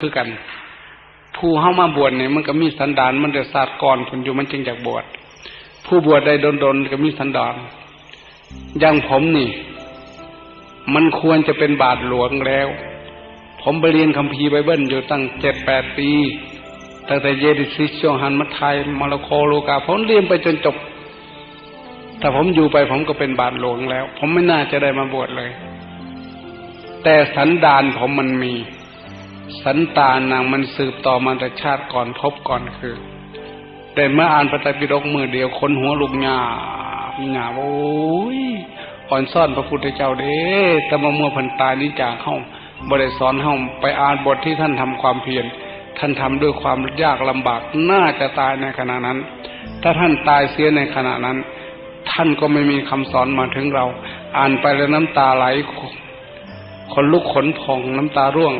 คือกัน ผู้เข้ามาบวชเนี่ยมันก็มีสันดานมันจะศาสตร์ก่อนผลอยู่มันจึงอยากบวชผู้บวชได้ดนๆก็มีสันดานอย่างผมนี่ มันควรจะเป็นบาทหลวงแล้ว ผมไปเรียนคัมภีร์ไบเบิลอยู่ตั้งเจ็ดแปดปีตั้งแต่เยดิซิชวงฮันมัทไทยมาลโคโลกาผมเรียนไปจนจบถ้าผมอยู่ไปผมก็เป็นบาทหลวงแล้ว ผมไม่น่าจะได้มาบวชเลย แต่สันดานผมมันมี สันตานางมันสืบต่อมาแต่ชาติก่อนพบก่อนคือ แต่เมื่ออ่านพระไตรปิฎกมือเดียวคนหัวลุกหยาบหยาบโอ้ยอ่อนซ่อนพระพุทธเจ้าเด้แต่มาเมื่อพันตายนี้จากเข้าบริสอนเข้าไปอ่านบทที่ท่านทำความเพียรท่านทำด้วยความยากลำบากน่าจะตายในขณะนั้น ถ้าท่านตายเสียในขณะนั้น ท่านก็ไม่มีคำสอนมาถึงเรา อ่านไปแล้วน้ำตาไหลคนลุกขนพองน้ำตาร่วง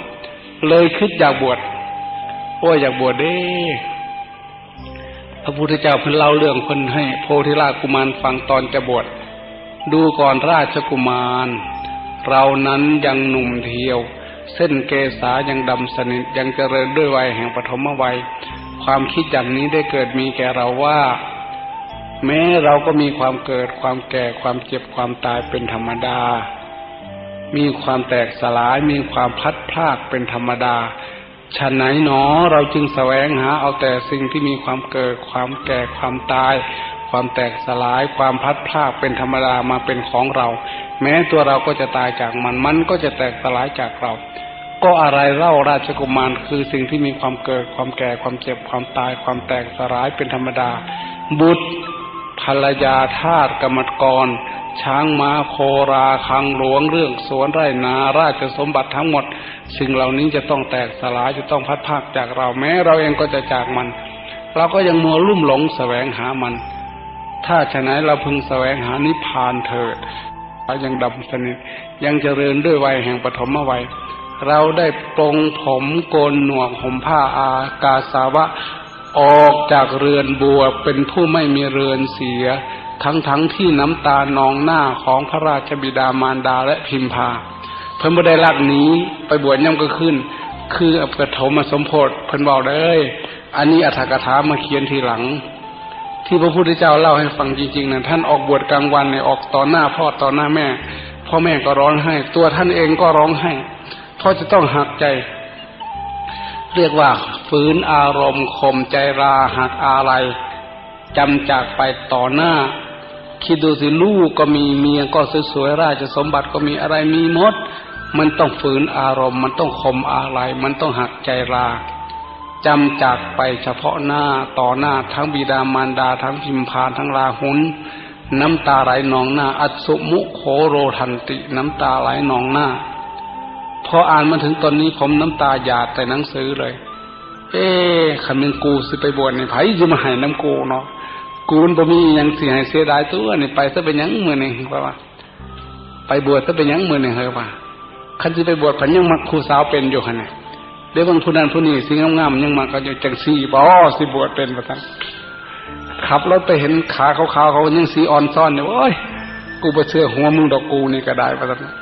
เลยคิดอยากบวชโอ้ยอยากบวชเด้พระพุทธเจ้าเพิ่นเล่าเรื่องเพิ่นให้ โพธิราชกุมารฟังตอนจะบวชดูก่อนราชกุมาร เรานั้นยังหนุ่มเทียว เส้นเกษายังดำสนิทยังเจริญด้วยวัยแห่งปฐมวัย ความคิดอย่างนี้ได้เกิดมีแก่เราว่า แม้เราก็มีความเกิดความแก่ความเจ็บความตายเป็นธรรมดา มีความแตกสลาย มีความพัดพลากเป็นธรรมดาฉะไหนหนอเราจึงแสวงหาเอาแต่สิ่งที่มีความเกิด ความแก่ความตาย ความแตกสลาย ความพัดพลากเป็นธรรมดามาเป็นของเรา แม้ตัวเราก็จะตายจากมันมันก็จะแตกสลายจากเรา ก็อะไรเล่าราชกุมารคือสิ่งที่มีความเกิด ความแก่ความเจ็บความตาย ความแตกสลายเป็นธรรมดา บุตรภรรยาทาสกรรมกร ช้างม้าโคราคังหลวงเรื่องสวนไร่นาราชสมบัติทั้งหมด สิ่งเหล่านี้จะต้องแตกสลายจะต้องพัดพากจากเราแม้ เราเองก็จะจากมัน เราก็ยังมัวลุ่มหลงแสวงหามัน ถ้าฉะนั้นเราพึงแสวงหานิพพานเถิดเรายังดำสนิทยังเจริญด้วยวัยแห่งปฐมวัย เราได้ปลงผมโกนหนวกห่มผ้าอากาสาวะออกจากเรือนบัวเป็นผู้ไม่มีเรือนเสีย ทั้งทั้งที่น้ำตานองหน้าของพระราชบิดามารดาและพิมพา เพิ่นบ่ได้ลักหนี้ไปบวชย่ำก็ขึ้น คือปฐมสมโพธิเพิ่นบอกเลยอันนี้อัฏฐกถามาเขียนทีหลัง ที่พระพุทธเจ้าเล่าให้ฟังจริงๆนะท่านออกบวชกลางวันเนี่ยออกต่อหน้าพ่อต่อหน้าแม่ พ่อแม่ก็ร้องไห้ ตัวท่านเองก็ร้องไห้เพราะจะต้องหักใจ เรียกว่าฝืนอารมณ์ข่มใจราหักอะไรจำจากไปต่อหน้า คิดดูสิลูกก็มีเมียก็สวยๆราชสมบัติก็มีอะไรมีหมด มันต้องฝืนอารมณ์ มันต้องข่มอะไร มันต้องหักใจราจำจากไปเฉพาะหน้าต่อหน้าทั้งบิดามารดาทั้งพิมพานทั้งราหุนน้ำตาไหลนองหน้า อัศมุโคโรทันติ น้ำตาไหลนองหน้า พออ่านมาถึงตอนนี้ผมน้ำตาหยาดแต่หนังสือเลย เอ๊ขันเป็นกูสิไปบวชในไผ่จะมาให้น้ำกูเนาะ กูนบ่มีหยังสิให้เสียดายตัวนี่ไปซะเป็นยังมือนึ่งว่าว่า ไปบวชซะเป็นยังมือนึ่เฮ้ยว่าคันสิไปบวชพันยังมักครูสาวเป็นอยู่ขนาดเดี๋ยวบางผู้นั้นผู้นี้สิ่งงามๆยังมาก็จะจังสีบ่สิบวชเป็นประทังขับรถไปเห็นขาขาวๆเขายังสีอ่อนซ่อนอยู่ยโอ้ยกูไปเชื่อหัวมึงดอกกูนี่ก็ได้ประทัง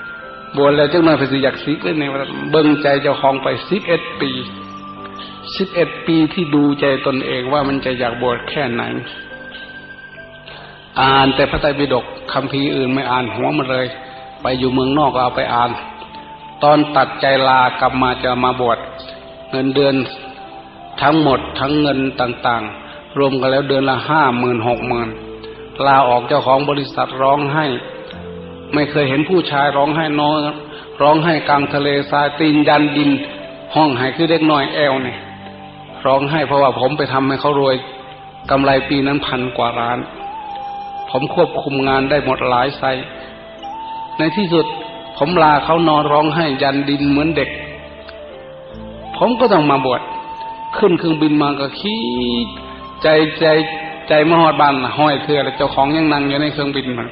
บวชแล้วจังมาไปสิอยากสิกเลยในประทังเบิ่งใจเจ้าของไปสิบเอ็ดปีสิบเอ็ดปีที่ดูใจตนเองว่ามันจะอยากบวชแค่ไหน อ่านแต่พระไตรปิฎกคำพีอื่นไม่อ่านหัวมันเลย ไปอยู่เมืองนอกก็เอาไปอ่าน ตอนตัดใจลากลับมาจะมาบวชเงินเดือนทั้งหมดทั้งเงินต่างๆ รวมกันแล้วเดือนละห้าหมื่นหกหมื่นลาออกเจ้าของบริษัทร้องไห้ ไม่เคยเห็นผู้ชายร้องไห้น้อยร้องไห้กลางทะเลทรายตีนยันดิน ห้องไห้คือเด็กน้อยแอลเนี่ยร้องไห้เพราะว่าผมไปทำให้เขารวยกำไรปีนั้นพันกว่าล้าน ผมควบคุมงานได้หมดหลายไซในที่สุด ผมลาเขานอนร้องไห้ยันดินเหมือนเด็ก ผมก็ต้องมาบวชขึ้นเครื่องบินมาก็คิดใจใจใจมหอดบานห้อยเถื่อแล้วเจ้าของยังนั่งอยู่ในเครื่องบินมัน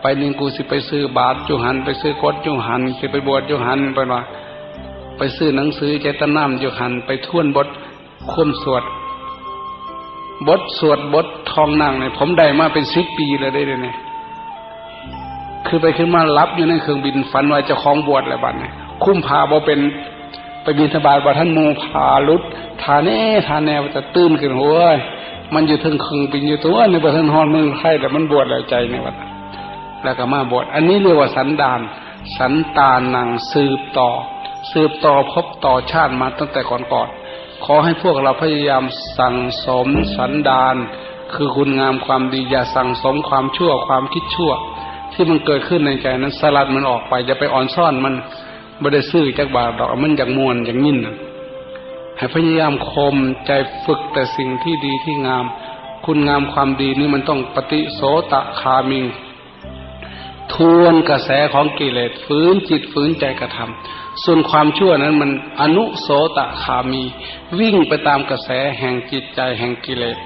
ไปนิงกูสิไปซื้อบาทจุหันไปซื้อกดจุหันสิไปบวชจุหันไปว่า ไปซื้อหนังสือเจตนามจุหันไปท่วนบทควมสวด บทสวดบททองนางเนี่ยผมได้มาเป็นสิบปีเลยได้เลยเนี่ยคือไปขึ้นมารับอยู่ในเครื่องบินฝันว่าจ้าของบวชอะไรบ้านเนี่ยคุ้มพาบ่เป็นไปบินสบายว่าท่านมูพาลุดทาแน่ทาแนวจะตื้นขึ้นหัวมันอยู่ถึงเคึงปินอยู่ตัวในประเทศฮอนเมืองไทยแต่มันบวชแล้วใจในวัดแล้วก็มาบวชอันนี้เรียกว่าสันดาน สันตานังสืบต่อ สืบต่อพบต่อชาติมาตั้งแต่ก่อนๆ ขอให้พวกเราพยายามสั่งสมสันดาน คือคุณงามความดีอย่าสั่งสมความชั่วความคิดชั่ว ที่มันเกิดขึ้นในใจนั้นสลัดมันออกไปอย่าไปอ่อนซ่อนมันไม่ได้ซื่อจากบาดดอกมันอย่างมวนอย่างนิ่นให้พยายามคมใจฝึกแต่สิ่งที่ดีที่งาม คุณงามความดีนี่มันต้องปฏิโสตะคามิง ทวนกระแสของกิเลสฝืนจิตฝืนใจกระทำส่วนความชั่วนั้นมันอนุโสตะคามี วิ่งไปตามกระแสแห่งจิตใจแห่งกิเลส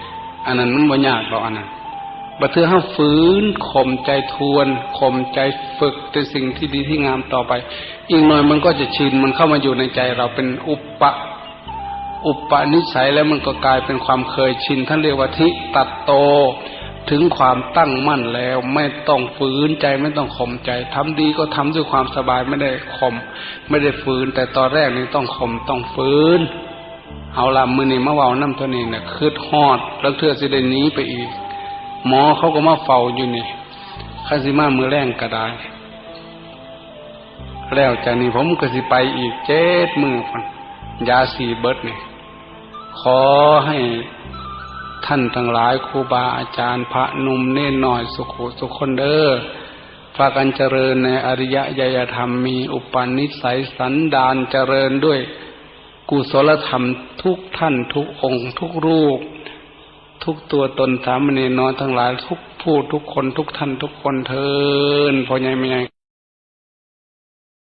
อันนั้นมันบ่ยากหรอกอันนั้นบัดเทือห้าฝืนข่มใจทวนข่มใจฝึกในสิ่งที่ดีที่งามต่อไป อีกหน่อยมันก็จะชินมันเข้ามาอยู่ในใจเราเป็นอุปปะอุปปะนิสัยแล้วมันก็กลายเป็นความเคยชินท่านเรียกว่าทิตัดโต ถึงความตั้งมั่นแล้วไม่ต้องฝืนใจไม่ต้องข่มใจทำดีก็ทำด้วยความสบายไม่ได้ข่มไม่ได้ฝืน แต่ตอนแรกนี่ต้องข่มต้องฝืน เอาละมือนี่มาเว้าน้ำตัวนี้เนี่ยคืดฮอด แล้วเธอสิได้หนีไปอีก หมอเขาก็มาเฝ้าอยู่นี่ข้าสิมามือแรงก็ได้แล้วจากนี้ผมก็สิไปอีกเจ็ดมือพันยาสีเบิดนี่ขอให้ ท่านทั้งหลายครูบาอาจารย์พระนุ่มเน่นหน่อยสุขุสุคนเดอ้อฝากันเจริญในอริยญยธรรมมีอุปนิสัยสันดานเจริญด้วยกุศลธรรมทุกท่านทุกองค์ทุกรูป ทุกตัวตนสามเณรน้อยทั้งหลายทุกผู้ทุกคนทุกท่านทุกคนเทินพอใหญ่ไม่ใหญ่